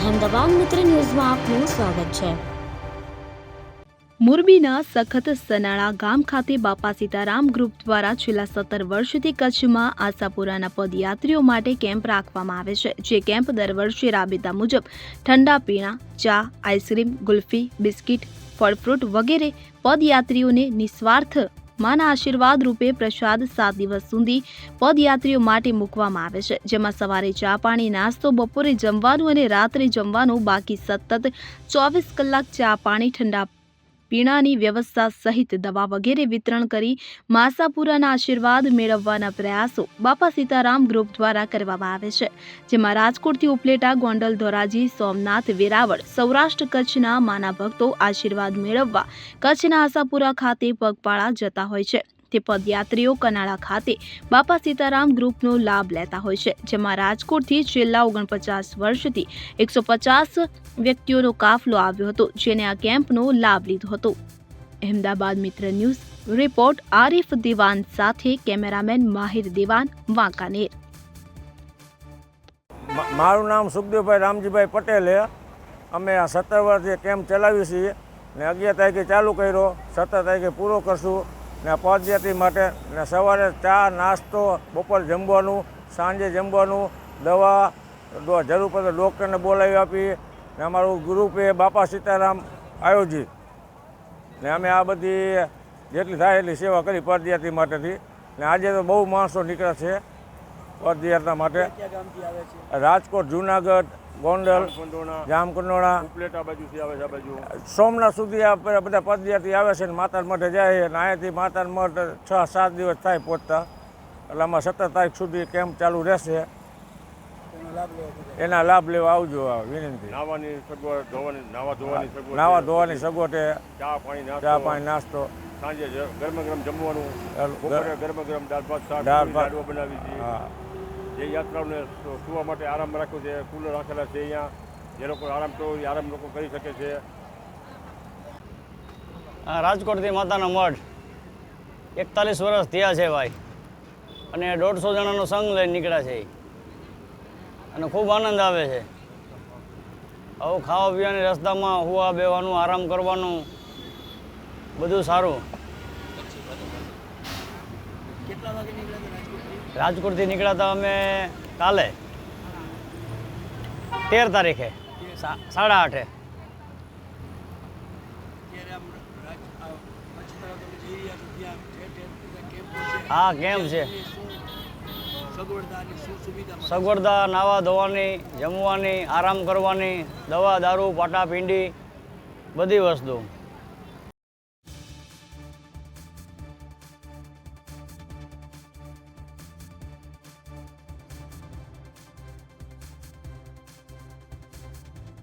અહેમદાબાદ મિત્ર ન્યૂઝમાં આપનું સ્વાગત છે. મોરબીના સખત સનાળા ગામ ખાતે બાપા સીતારામ ગ્રુપ દ્વારા છેલ્લા સત્તર વર્ષથી કચ્છમાં આશાપુરાના પદયાત્રીઓ માટે કેમ્પ રાખવામાં આવે છે, જે કેમ્પ દર વર્ષે રાબેતા મુજબ ઠંડા પીણા, ચા, આઈસ્ક્રીમ, ગુલ્ફી, બિસ્કિટ, ફળફ્રૂટ વગેરે પદયાત્રીઓને નિસ્વાર્થ માના આશીર્વાદ રૂપે પ્રસાદ સાત દિવસ સુધી પદયાત્રીઓ માટે મૂકવામાં આવે છે, જેમાં સવારે ચા પાણી, નાસ્તો, બપોરે જમવાનું અને રાત્રે જમવાનું બાકી સતત ચોવીસ કલાક ચા પાણી ઠંડા પીણાની વ્યવસ્થા સહિત દવા વગેરે વિતરણ કરી માસાપુરાના આશીર્વાદ મેળવવાના પ્રયાસો બાપા સીતારામ ગ્રુપ દ્વારા કરવામાં આવે છે, જેમાં રાજકોટથી ઉપલેટા, ગોંડલ, ધોરાજી, સોમનાથ, વેરાવળ, સૌરાષ્ટ્ર કચ્છના માના ભક્તો આશીર્વાદ મેળવવા કચ્છના આશાપુરા ખાતે પગપાળા જતા હોય છે. તે પદયાત્રીઓ કનાળા ખાતે બાપા સીતારામ ગ્રુપનો લાભ લેતા હોય છે, જેમાં રાજકોટથી છેલ્લા ઓગણપચાસ વર્ષથી એકસો પચાસ વ્યક્તિઓનો કાફલો આવ્યો હતો જેને આ કેમ્પનો લાભ લીધો હતો. અહેમદાબાદ મિત્ર ન્યૂઝ રિપોર્ટ, આરિફ દિવાન સાથે કેમેરામેન માહિર દિવાન, વાંકાનેર. મારું નામ સુખદેવભાઈ રામજીભાઈ પટેલ. અમે આ સત્તર વર્ષથી કેમ્પ ચલાવીએ છીએ ને અગિયાર તારીખે ચાલુ કર્યો, સત્તર તારીખે પૂરો કરશું. ને પદયાત્રી માટે ને સવારે ચા, નાસ્તો, બપોર જમવાનું, સાંજે જમવાનું, દવા જરૂર પડે ડૉક્ટરને બોલાવી આપી ને અમારું ગ્રુપ એ બાપા સીતારામ આયોજિત ને અમે આ બધી જેટલી થાય એટલી સેવા કરી પદયાત્રી માટેથી. ને આજે તો બહુ માણસો નીકળ્યા છે. પદયાત્રા માટે. રાજકોટ જુનાગઢ ગોંડલ જામકંડોળા ઉપલેટા બાજુથી આવે છે આ બાજુ. સોમનાથ સુધી આ બધા પદયાત્રી આવે છે ને માતાના મઠે જાય અને અહીંયાથી માતાના મઠ છ સાત દિવસ થાય પહોંચતા. એટલે આમાં સત્તર તારીખ સુધી કેમ્પ ચાલુ રહેશે. એના લાભ લેવા આવજો વિનંતી. નાવાની સગવડ ધોવાની નાવા ધોવાની સગવડ નાવા. ધોવાની સગવડ ચા પાણી ચા પાણી નાસ્તો. સાંજે ગરમ ગરમ જમવાનું. ગરમ ગરમ દાળ ભાત દાળ ભાત. બનાવી છે હા. જે યાત્રાઓને સુવા માટે આરામ રાખ્યો છે કુલર રાખેલા છે અહીંયા, જે લોકો આરામ તો આરામ લોકો કરી શકે છે. રાજકોટથી માતાનો મઠ એકતાલીસ વર્ષ થયા છે ભાઈ. અને દોઢસો જણાનો સંઘ લઈને નીકળ્યા છે અને ખૂબ આનંદ આવે છે. આવું ખાવા પીવાની રસ્તામાં હુવા બેવાનું આરામ કરવાનું, બધું સારું. રાજકોટથી? નીકળ્યા હતા અમે કાલે. તેર તારીખે. સાડા આઠે. હા કેમ છે? સગવડતા નાવા ધોવાની જમવાની આરામ કરવાની દવા દારૂ પાટા પીંડી બધી વસ્તુ.